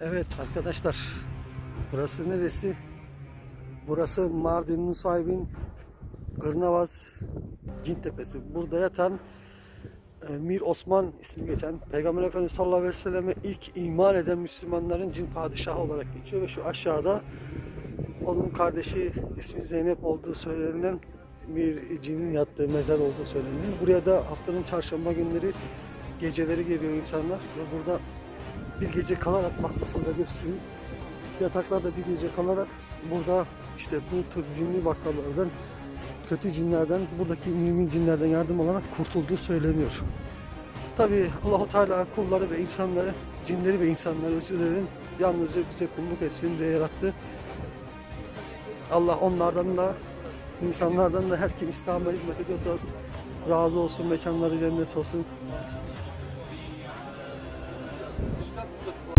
Evet arkadaşlar. Burası neresi? Burası Mardin Nusaybin Gırnavaz Cin Tepesi. Burada yatan e, Mir Osman ismi geçen Peygamber Efendimiz sallallahu aleyhi ve selleme ilk iman eden Müslümanların cin padişahı olarak geçiyor ve şu aşağıda onun kardeşi ismi Zeynep olduğu söylenilen bir cinin yattığı mezar olduğu söyleniyor. Buraya da haftanın çarşamba günleri geceleri geliyor insanlar ve burada bir gece kalarak bak nasıl da göstereyim. Yataklarda bir gece kalarak burada işte bu tür cinli vakalardan kötü cinlerden buradaki mümin cinlerden yardım alarak kurtulduğu söyleniyor. Tabi Allahu Teala kulları ve insanları, cinleri ve insanları özür dilerim yalnızca bize kulluk etsin diye yarattı. Allah onlardan da insanlardan da her kim İslam'a hizmet ediyorsa razı olsun, mekanları cennet olsun. stadt